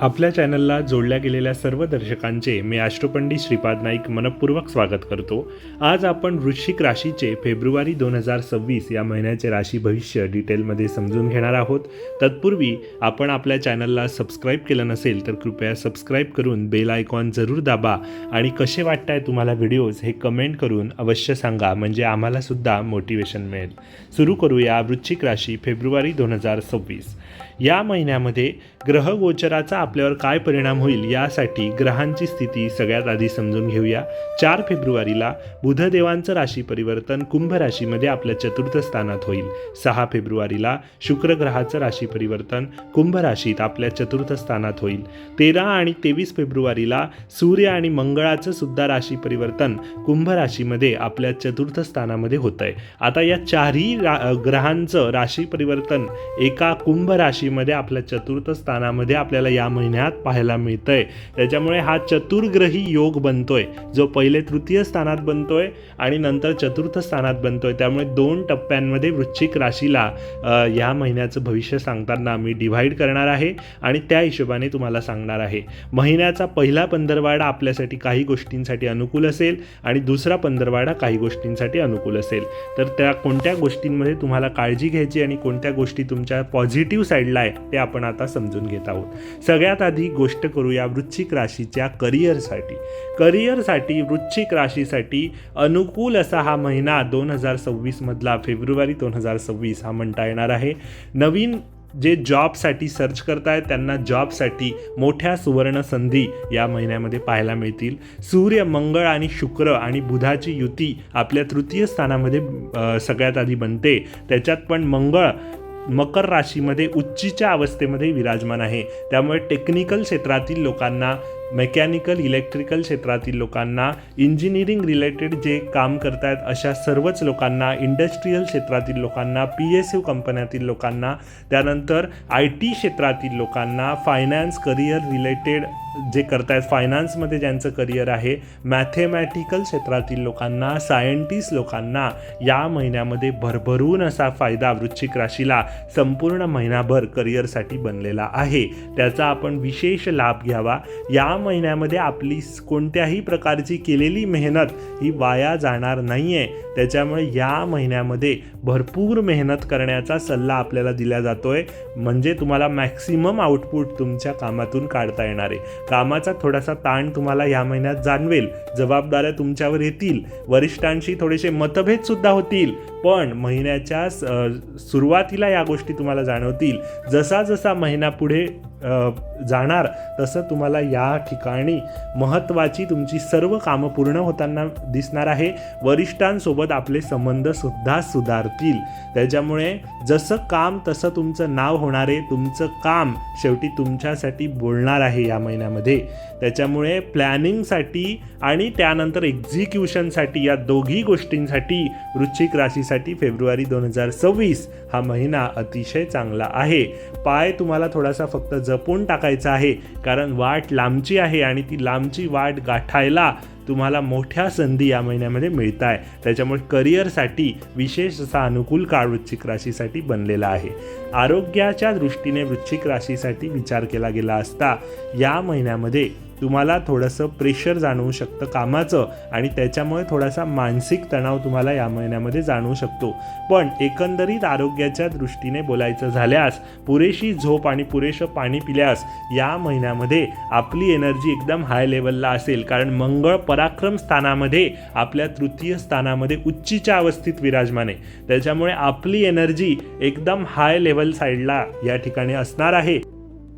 आपल्या चॅनलला जोडल्या गेलेल्या सर्व दर्शकांचे मी अष्टपंडी श्रीपाद नाईक मनपूर्वक स्वागत करतो. आज आपण वृश्चिक राशीचे फेब्रुवारी दोन हजार सव्वीस या महिन्याचे राशी भविष्य डिटेलमध्ये समजून घेणार आहोत. तत्पूर्वी आपण आपल्या चॅनलला सबस्क्राईब केलं नसेल तर कृपया सबस्क्राईब करून बेल आयकॉन जरूर दाबा आणि कसे वाटताय तुम्हाला व्हिडिओज हे कमेंट करून अवश्य सांगा म्हणजे आम्हालासुद्धा मोटिवेशन मिळेल. सुरू करूया वृश्चिक राशी फेब्रुवारी दोन हजार सव्वीस. या महिन्यामध्ये ग्रहगोचराचा आपल्यावर काय परिणाम होईल यासाठी ग्रहांची स्थिती सगळ्यात आधी समजून घेऊया. चार फेब्रुवारीला बुधदेवांचं राशी परिवर्तन कुंभ राशीमध्ये आपल्या चतुर्थ स्थानात होईल. सहा फेब्रुवारीला शुक्र ग्रहाचं राशी परिवर्तन कुंभ राशीत आपल्या चतुर्थ स्थानात होईल. तेरा आणि तेवीस फेब्रुवारीला सूर्य आणि मंगळाचं सुद्धा राशी परिवर्तन कुंभ राशीमध्ये आपल्या चतुर्थ स्थानामध्ये होत आहे आता या चारही रा ग्रहांचं राशी परिवर्तन एका कुंभ राशीमध्ये आपल्या चतुर्थ स्थानामध्ये आपल्याला या महिन्यात पाहायला मिळतंय. त्याच्यामुळे हा चतुर्ग्रही योग बनतोय. जो पहिले तृतीय स्थानात बनतोय आणि नंतर चतुर्थ स्थानात बनतोय. त्यामुळे दोन टप्प्यांमध्ये वृश्चिक राशीला या महिन्याचं भविष्य सांगताना मी डिव्हाइड करणार आहे आणि त्या हिशोबाने तुम्हाला सांगणार आहे. महिन्याचा पहिला पंधरवाडा आपल्यासाठी काही गोष्टींसाठी अनुकूल असेल आणि दुसरा पंधरवाडा काही गोष्टींसाठी अनुकूल असेल. तर त्या कोणत्या गोष्टींमध्ये तुम्हाला काळजी घ्यायची आणि कोणत्या गोष्टी तुमच्या पॉझिटिव्ह साईडला आहे ते आपण आता समजून घेत आहोत. सगळ्यात आधी गोष्ट करूया वृश्चिक राशीच्या करिअरसाठी करिअरसाठी वृश्चिक राशीसाठी अनुकूल असा हा महिना दोन हजार सव्वीसमधला फेब्रुवारी दोन हजार सव्वीस हा म्हणता येणार आहे. नवीन जे जॉबसाठी सर्च करतायत त्यांना जॉबसाठी मोठ्या सुवर्ण संधी या महिन्यामध्ये पाहायला मिळतील. सूर्य मंगळ आणि शुक्र आणि बुधाची युती आपल्या तृतीय स्थानामध्ये सगळ्यात आधी बनते. त्याच्यात पण मंगळ मकर राशीमध्ये उच्चीच्या अवस्थेमध्ये विराजमान आहे. त्यामुळे टेक्निकल क्षेत्रातील लोकांना मेकॅनिकल इलेक्ट्रिकल क्षेत्रातील लोकांना इंजिनिअरिंग रिलेटेड जे काम करतायत अशा सर्वच लोकांना इंडस्ट्रीयल क्षेत्रातील लोकांना पी एस यू कंपन्यातील लोकांना त्यानंतर आय टी क्षेत्रातील लोकांना फायनान्स करिअर रिलेटेड जे करतायत फायनान्समध्ये ज्यांचं करिअर आहे मॅथेमॅटिकल क्षेत्रातील लोकांना सायंटिस्ट लोकांना या महिन्यामध्ये भरभरून असा फायदा वृश्चिक राशीला संपूर्ण महिनाभर करिअरसाठी बनलेला आहे. त्याचा आपण विशेष लाभ घ्यावा. या महिन्यामध्ये आपली कोणत्याही प्रकारची केलेली मेहनत ही वाया जाणार नाही आहे त्याच्यामुळे या महिन्यामध्ये भरपूर मेहनत करण्याचा सल्ला आपल्याला दिला जातोय. म्हणजे तुम्हाला मॅक्सिमम आउटपुट तुमच्या कामातून काढता येणार आहे. कामाचा थोडासा ताण तुम्हाला या महिन्यात जाणवेल. जबाबदाऱ्या तुमच्यावर येतील. वरिष्ठांशी थोडेसे मतभेद सुद्धा होतील. पण महिन्याच्या सुरुवातीला या गोष्टी तुम्हाला जाणवतील. जसा जसा महिना पुढे जाणार तसं तुम्हाला या ठिकाणी महत्त्वाची तुमची सर्व कामं पूर्ण होताना दिसणार आहे. वरिष्ठांसोबत आपले संबंधसुद्धा सुधारतील. त्याच्यामुळे जसं काम तसं तुमचं नाव होणार आहे. तुमचं काम शेवटी तुमच्यासाठी बोलणार आहे या महिन्यामध्ये. त्याच्यामुळे प्लॅनिंगसाठी आणि त्यानंतर एक्झिक्युशनसाठी या दोघी गोष्टींसाठी वृश्चिक राशीसाठी फेब्रुवारी दोन हजार सव्वीस हा महिना अतिशय चांगला आहे. पाय तुम्हाला थोडासा फक्त जपून टाकायचं आहे. कारण वाट लांबची आहे आणि ती लांबची वाट गाठायला तुम्हाला मोठ्या संधी या महिन्यामध्ये मिळत आहे त्याच्यामुळे करिअरसाठी विशेष असा अनुकूल काळ वृश्चिक राशीसाठी बनलेला आहे. आरोग्याच्या दृष्टीने वृश्चिक राशीसाठी विचार केला गेला असता या महिन्यामध्ये तुम्हाला थोडंसं प्रेशर जाणवू शकतं कामाचं आणि त्याच्यामुळे थोडासा मानसिक तणाव तुम्हाला या महिन्यामध्ये जाणवू शकतो. पण एकंदरीत आरोग्याच्या दृष्टीने बोलायचं झाल्यास पुरेशी झोप आणि पुरेसं पाणी पिल्यास या महिन्यामध्ये आपली एनर्जी एकदम हाय लेवलला असेल. कारण मंगळ पराक्रम स्थानामध्ये आपल्या तृतीय स्थानामध्ये उच्चीच्या अवस्थेत विराजमान आहे. त्याच्यामुळे आपली एनर्जी एकदम हाय लेवल साईडला या ठिकाणी असणार आहे.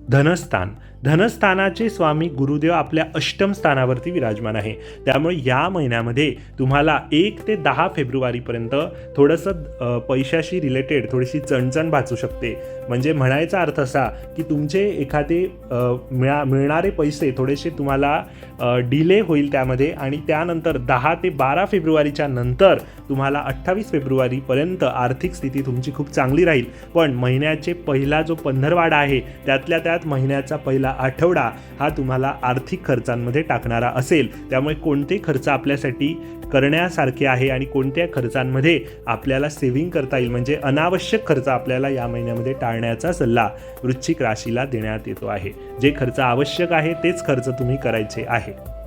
धनस्थान. धनस्थानाचे स्वामी गुरुदेव आपल्या अष्टम स्थानावरती विराजमान आहे. त्यामुळे या महिन्यामध्ये तुम्हाला एक ते दहा फेब्रुवारीपर्यंत थोडंसं पैशाशी रिलेटेड थोडीशी चणचण भाचू शकते. म्हणजे म्हणायचा अर्थ असा की तुमचे एखादे मिळा मिळणारे पैसे थोडेसे तुम्हाला डिले होईल त्यामध्ये आणि त्यानंतर दहा ते बारा फेब्रुवारीच्या नंतर तुम्हाला अठ्ठावीस फेब्रुवारीपर्यंत आर्थिक स्थिती तुमची खूप चांगली राहील. पण महिन्याचे पहिला जो पंधरवाडा आहे त्यातल्या त्यात महिन्याचा पहिला आठवडा हा तुम्हाला आर्थिक खर्चांमध्ये टाकणारा असेल. त्यामुळे कोणते खर्च आपल्यासाठी करण्यासारखे आहे आणि कोणत्या खर्चांमध्ये आपल्याला सेव्हिंग करता येईल? म्हणजे अनावश्यक खर्च आपल्याला या महिन्यामध्ये टाळण्याचा सल्ला वृश्चिक राशीला देण्यात येतो आहे. जे खर्च आवश्यक आहे तेच खर्च तुम्ही करायचे आहे.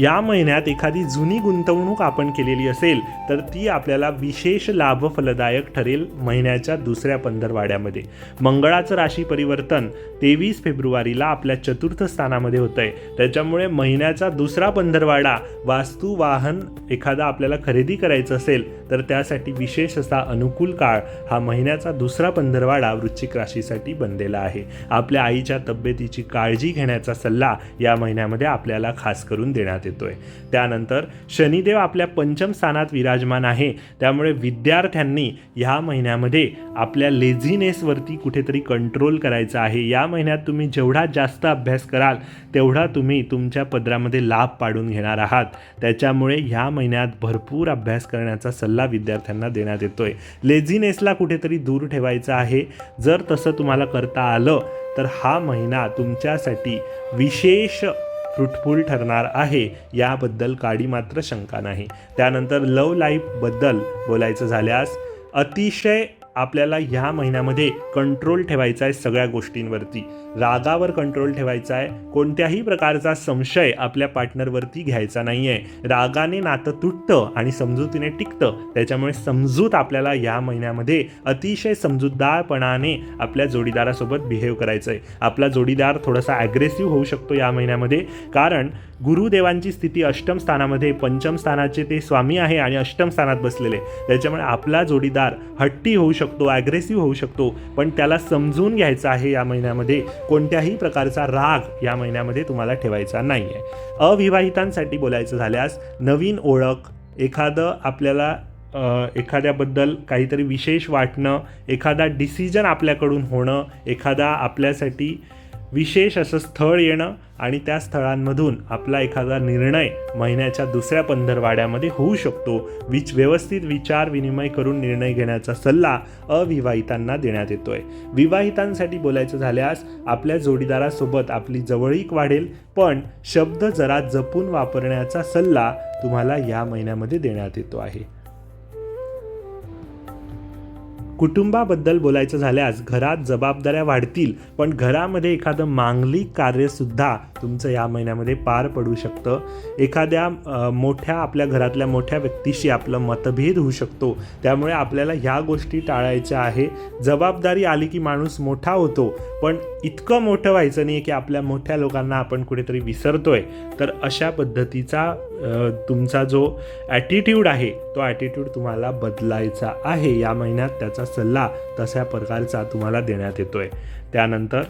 या महिन्यात एखादी जुनी गुंतवणूक आपण केलेली असेल तर ती आपल्याला विशेष लाभ फलदायक ठरेल महिन्याच्या दुसऱ्या पंधरवाड्यामध्ये. मंगळाचं राशी परिवर्तन तेवीस फेब्रुवारीला आपल्या चतुर्थ स्थानामध्ये होतं आहे त्याच्यामुळे महिन्याचा दुसरा पंधरवाडा वास्तू वाहन एखादा आपल्याला खरेदी करायचं असेल तर त्यासाठी विशेष असा अनुकूल काळ हा महिन्याचा दुसरा पंधरवाडा वृश्चिक राशीसाठी बनलेला आहे. आपल्या आईच्या तब्येतीची काळजी घेण्याचा सल्ला या महिन्यामध्ये आपल्याला खास करून देण्यात येतोय त्यानंतर शनिदेव आपल्या पंचम स्थानात विराजमान आहे. त्यामुळे विद्यार्थ्यांनी ह्या महिन्यामध्ये आपल्या लेझिनेसवरती कुठेतरी कंट्रोल करायचा आहे. या महिन्यात तुम्ही जेवढा जास्त अभ्यास कराल तेवढा तुम्ही तुमच्या पदरामध्ये लाभ पाडून घेणार आहात. त्याच्यामुळे ह्या महिन्यात भरपूर अभ्यास करण्याचा सल्ला विद्यार्थ्यांना देण्यात येतोय. लेझिनेसला कुठेतरी दूर ठेवायचं आहे. जर तसं तुम्हाला करता आलं तर हा महिना तुमच्यासाठी विशेष फ्रुटफुल ठरणार आहे याबद्दल काडी मात्र शंका नाही. त्यानंतर लव लाईफबद्दल बोलायचं झाल्यास अतिशय आपल्याला ह्या महिन्यामध्ये कंट्रोल ठेवायचा आहे सगळ्या गोष्टींवरती. रागावर कंट्रोल ठेवायचा आहे कोणत्याही प्रकारचा संशय आपल्या पार्टनरवरती घ्यायचा नाही आहे रागाने नातं तुटतं आणि समजुतीने टिकतं. त्याच्यामुळे समजूत आपल्याला या महिन्यामध्ये अतिशय समजूतदारपणाने आपल्या जोडीदारासोबत बिहेव करायचं आहे आपला जोडीदार थोडासा ॲग्रेसिव्ह होऊ शकतो या महिन्यामध्ये. कारण गुरुदेवांची स्थिती अष्टम स्थानामध्ये पंचम स्थानाचे ते स्वामी आहे आणि अष्टम स्थानात बसलेले. त्याच्यामुळे आपला जोडीदार हट्टी होऊ शकतो. ॲग्रेसिव्ह होऊ शकतो. पण त्याला समजून घ्यायचं आहे या महिन्यामध्ये कोणत्याही प्रकारचा राग या महिन्यामध्ये तुम्हाला ठेवायचा नाही आहे अविवाहितांसाठी बोलायचं झाल्यास नवीन ओळख एखादं आपल्याला एखाद्याबद्दल काहीतरी विशेष वाटणं एखादा डिसिजन आपल्याकडून होणं एखादा आपल्यासाठी विशेष असं स्थळ येणं आणि त्या स्थळांमधून आपला एखादा निर्णय महिन्याच्या दुसऱ्या पंधरवाड्यामध्ये होऊ शकतो. विच व्यवस्थित विचार विनिमय करून निर्णय घेण्याचा सल्ला अविवाहितांना देण्यात येतोय. विवाहितांसाठी बोलायचं झाल्यास आपल्या जोडीदारासोबत आपली जवळीक वाढेल पण शब्द जरा जपून वापरण्याचा सल्ला तुम्हाला या महिन्यामध्ये देण्यात येतो आहे. कुटुंबाबद्दल बोलायचं झाल्यास घरात जबाबदाऱ्या वाढतील पण घरामध्ये एखादं मांगलिक कार्यसुद्धा तुमचं या महिन्यामध्ये पार पडू शकतं. एखाद्या मोठ्या आपल्या घरातल्या मोठ्या व्यक्तीशी आपलं मतभेद होऊ शकतो. त्यामुळे आपल्याला ह्या गोष्टी टाळायच्या आहे. जबाबदारी आली की माणूस मोठा होतो. पण इतकं मोठं व्हायचं नाही की आपल्या मोठ्या लोकांना आपण कुठेतरी विसरतोय. तर अशा पद्धतीचा तुमचा जो ॲटिट्यूड आहे तो ॲटिट्यूड तुम्हाला बदलायचा आहे. या महिन्यात त्याचा सल्ला तशा प्रकारचा तुम्हाला देण्यात येतोय. त्यानंतर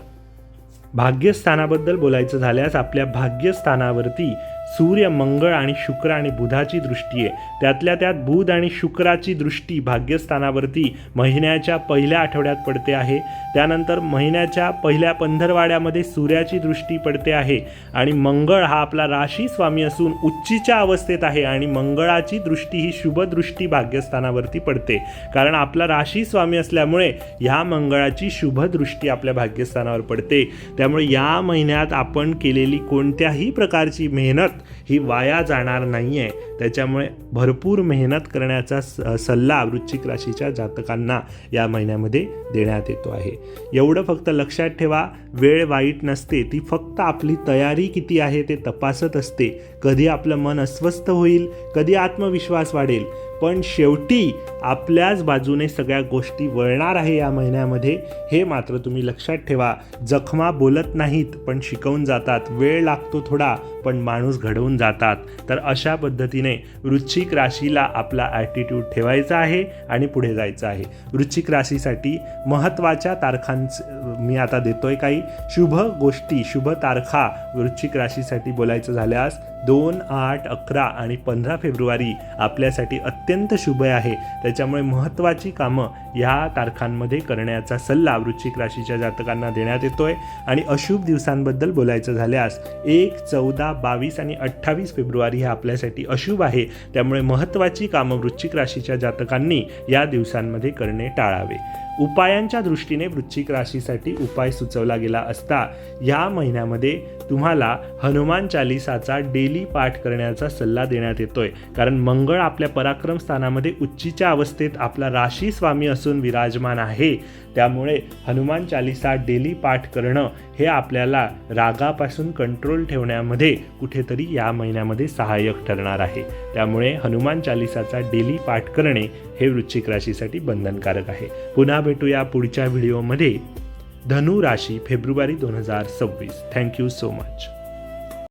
भाग्यस्थानाबद्दल बोलायचं झाल्यास आपल्या भाग्यस्थानावरती सूर्य मंगळ आणि शुक्र आणि बुधाची दृष्टी आहे. त्यातल्या त्यात बुध आणि शुक्राची दृष्टी भाग्यस्थानावरती महिन्याच्या पहिल्या आठवड्यात पडते आहे. त्यानंतर महिन्याच्या पहिल्या पंधरवाड्यामध्ये सूर्याची दृष्टी पडते आहे आणि मंगळ हा आपला राशी स्वामी असून उच्चीच्या अवस्थेत आहे आणि मंगळाची दृष्टी ही शुभदृष्टी भाग्यस्थानावरती पडते. कारण आपला राशी स्वामी असल्यामुळे ह्या मंगळाची शुभदृष्टी आपल्या भाग्यस्थानावर पडते. त्यामुळे या महिन्यात आपण केलेली कोणत्याही प्रकारची मेहनत ही वाया जाणार नाही आहे त्याच्यामुळे भरपूर मेहनत करण्याचा सल्ला वृश्चिक राशीच्या जातकांना या महिन्यामध्ये देण्यात येतो आहे. एवढं फक्त लक्षात ठेवा वेळ वाईट नसते. ती फक्त आपली तयारी किती आहे ते तपासत असते. कधी आपलं मन अस्वस्थ होईल कधी आत्मविश्वास वाढेल. पण शेवटी आपल्याच बाजूने सगळ्या गोष्टी वळणार आहे या महिन्यामध्ये हे मात्र तुम्ही लक्षात ठेवा. जखमा बोलत नाहीत पण शिकवून जातात. वेळ लागतो थोडा पण माणूस घडवून जातात. तर अशा पद्धतीने वृश्चिक राशीला आपला ॲटिट्यूड ठेवायचा आहे आणि पुढे जायचं आहे. वृश्चिक राशीसाठी महत्त्वाच्या तारखांच मी आता देतोय काही. शुभ गोष्टी शुभ तारखा वृश्चिक राशीसाठी बोलायचं झाल्यास दोन आठ अकरा आणि पंधरा फेब्रुवारी आपल्यासाठी अत्यंत शुभ आहे. त्याच्यामुळे महत्त्वाची कामं या तारखांमध्ये करण्याचा सल्ला वृश्चिक राशीच्या जातकांना देण्यात येतो आहे आणि अशुभ दिवसांबद्दल बोलायचं झाल्यास एक चौदा बावीस आणि अठ्ठावीस फेब्रुवारी हे आपल्यासाठी अशुभ आहे. त्यामुळे महत्त्वाची कामं वृश्चिक राशीच्या जातकांनी या दिवसांमध्ये करणे टाळावे. उपायांच्या दृष्टीने वृश्चिक राशीसाठी उपाय सुचवला गेला असता या महिन्यामध्ये तुम्हाला हनुमान चालिसाचा डेली पाठ करण्याचा सल्ला देण्यात येतोय. कारण मंगळ आपल्या पराक्रम स्थानामध्ये उच्चीच्या अवस्थेत आपला राशी स्वामी असून विराजमान आहे. त्यामुळे हनुमान चालिसा डेली पाठ करणं हे आपल्याला रागापासून कंट्रोल ठेवण्यामध्ये कुठेतरी या महिन्यामध्ये सहाय्यक ठरणार आहे. त्यामुळे हनुमान चालिसाचा डेली पाठ करणे हे वृश्चिक राशीसाठी बंधनकारक आहे. पुन्हा भेटूया पुढच्या व्हिडिओमध्ये. धनु राशी फेब्रुवारी दोन हजार सव्वीस. Thank you so much